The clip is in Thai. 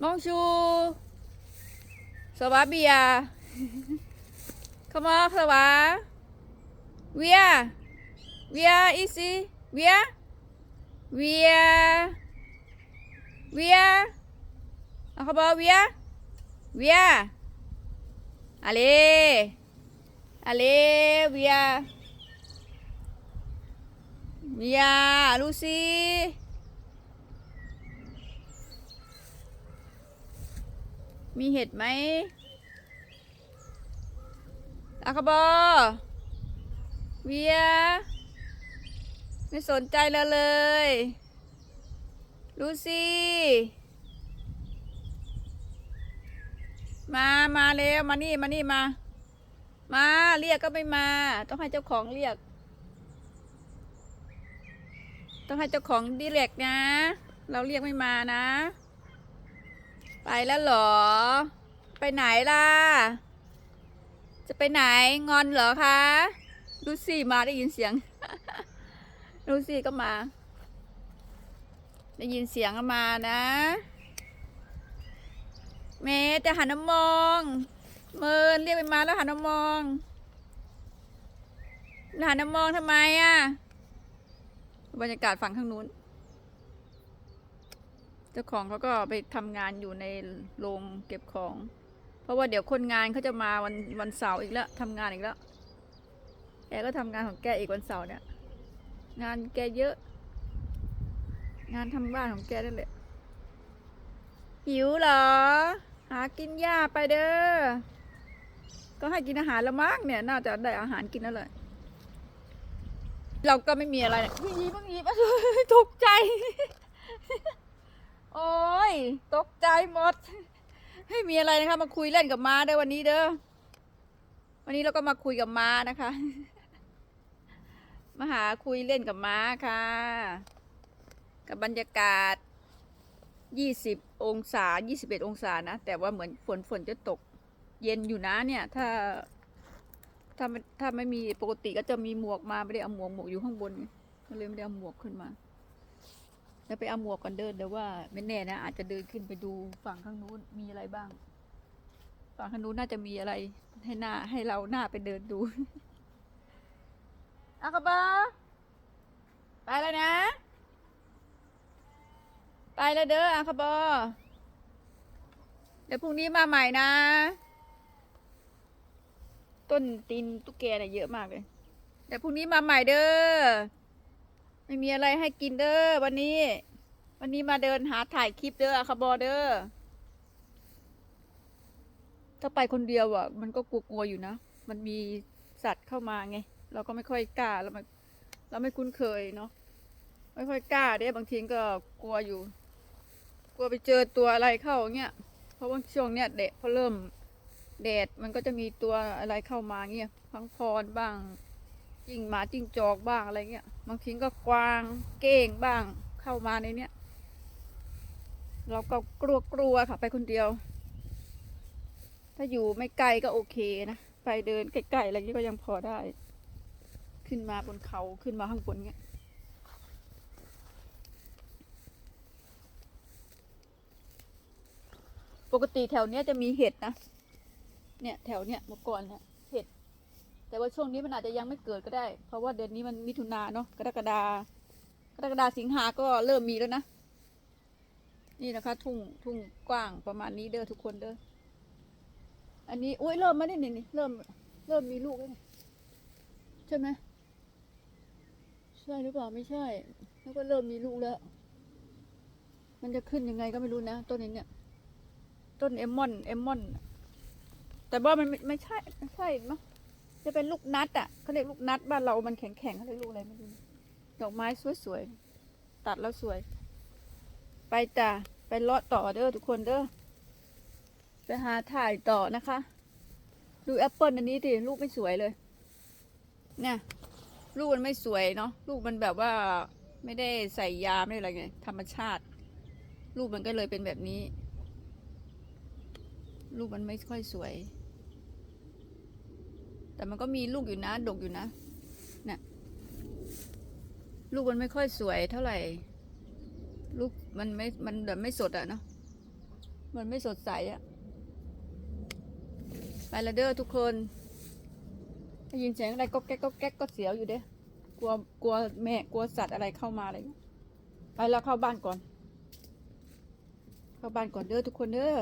Bonjour. Ça va bien? Comment ça va? We are. We are ici. We are. We are. We are. How about we are? We are. Allez. Allez, we are. We are. Lucy. มีเห็ดไหมอาคาบอเวีย ไม่สนใจเราเลยลูซี่ มามาเร็วมานี่มานี่มา มาเรียกก็ไม่มา ต้องให้เจ้าของเรียก ต้องให้เจ้าของดีเรกนะ เราเรียกไม่มานะ ไปแล้วเหรอ ไปไหนล่ะ จะไปไหนงอนเหรอคะ ดูสิมาได้ยินเสียง ดูสิก็มา ได้ยินเสียงก็มานะ เมจะหันมามอง เมินเรียกไปมาแล้วหันมามองหันมามองทำไมอะ บรรยากาศฝั่งข้างนู้น เจ้าของเขาก็ไปทำงานอยู่ในโรงเก็บของ เพราะว่าเดี๋ยวคนงานเขาจะมาวันวันเสาร์อีกแล้วทำงานอีกแล้วแกก็ทำงานของแกอีกวันเสาร์เนี่ย งานแกเยอะ งานทำบ้านของแกนั่นแหละหิวเหรอ หากินหญ้าไปเด้อก็ให้กินอาหารละมั้งเนี่ย น่าจะได้อาหารกินแล้วเลยเราก็ไม่มีอะไรเนี่ยหยิบหยิบตกใจ ตกใจหมดให้มีอะไรนะคะ มาคุยเล่นกับม้าเด้อวันนี้เด้อวันนี้เราก็มาคุยกับม้านะคะ มาหาคุยเล่นกับม้าค่ะ กับบรรยากาศ20องศา21องศานะ แต่ว่าเหมือนฝนฝนจะตก เย็นอยู่นะเนี่ย ถ้า ถ้าไม่ถ้าไม่มีปกติก็จะมีหมวกมาไม่ได้เอาหมวกหมวกอยู่ข้างบนก็เลยไม่ได้เอาหมวกขึ้นมา แล้วไปเอาหมวกกันเดินเดี๋ยวว่าไม่แน่นะอาจจะเดินขึ้นไปดูฝั่งข้างนู้นมีอะไรบ้าง ฝั่งข้างนู้นน่าจะมีอะไร ให้หน้าให้เราหน้าไปเดินดูอากาบาไปแล้วนะ ไปแล้วเด้ออาคาบอเดี๋ยวพรุ่งนี้มาใหม่นะ ต้นตีนตุ๊กแกเนี่ยเยอะมากเลยเดี๋ยวพรุ่งนี้มาใหม่เด้อ ไม่มีอะไรให้กินเด้อวันนี้ วันนี้มาเดินหาถ่ายคลิปเด้ออาคาบอเด้อถ้าไปคนเดียวอะ มันก็กลัวๆอยู่นะ มันมีสัตว์เข้ามาไง เราก็ไม่ค่อยกล้าเราไม่เราไม่คุ้นเคยเนาะไม่ค่อยกล้าเด้บางทีก็กลัวอยู่ กลัวไปเจอตัวอะไรเข้าเงี้ยเพราะว่าช่วงเนี้ยแดดพอเริ่มแดดมันก็จะมีตัวอะไรเข้ามาเงี้ยพังพรบ้าง จิ้งหมาจิ้งจอกบ้างอะไรเงี้ยบางทีก็กวางเก้งบ้างเข้ามาในเนี้ยเราก็กลัวกลัวค่ะไปคนเดียว ถ้าอยู่ไม่ไกลก็โอเคนะไปเดินใกล้ๆอะไรเงี้ยก็ยังพอได้ ขึ้นมาบนเขาขึ้นมาข้างบนเงี้ยปกติแถวเนี้ยจะมีเห็ดนะ เนี่ยแถวเนี้ยเมื่อก่อนเนี่ย แต่ว่าช่วงนี้มันอาจจะยังไม่เกิดก็ได้ เพราะว่าเดือนนี้มันมิถุนาเนาะกรกฎากรกฎาสิงหาก็เริ่มมีแล้วนะ นี่นะคะ ทุ่งทุ่งกว้างประมาณนี้เด้อทุกคนเด้ออันนี้อุ้ยเริ่มมาได้นี่นี่เริ่ม เริ่มมีลูกแล้วใช่ไหมใช่หรือเปล่าไม่ใช่ แล้วก็เริ่มมีลูกแล้ว มันจะขึ้นยังไงก็ไม่รู้นะต้นนี้เนี่ย ต้นเอมมอนเอมมอน แต่ว่ามันไม่ไม่ใช่ไม่ใช่มั้ง จะเป็นลูกนัดอะเขาเรียกลูกนัดบ้านเรามันแข็งแข็งๆเขาเรียกลูกอะไรไม่รู้ดอกไม้สวยๆตัดแล้วสวย ไปจ้ะไปเลาะต่อเด้อทุกคนเด้อไปหาถ่ายต่อนะคะ ดูแอปเปิลอันนี้ดิลูกไม่สวยเลย เนี่ยลูกมันไม่สวยเนาะลูกมันแบบว่าไม่ได้ใส่ยาไม่ได้อะไรไงธรรมชาติ ลูกมันก็เลยเป็นแบบนี้ ลูกมันไม่ค่อยสวย แต่มันก็มีลูกอยู่นะ ดกอยู่นะเนี่ยลูกมันไม่ค่อยสวยเท่าไหร่ ลูกมันไม่ มันแบบไม่สดอะเนาะ มันไม่สดใสอะไปละเด้อทุกคนได้ยินเสียงอะไรก็แก๊กก็แก๊กก็เสียวอยู่เด้กลัวกลัวแม่กลัวสัตว์อะไรเข้ามาอะไรไปแล้วเข้าบ้านก่อน เข้าบ้านก่อนเด้อทุกคนเด้อ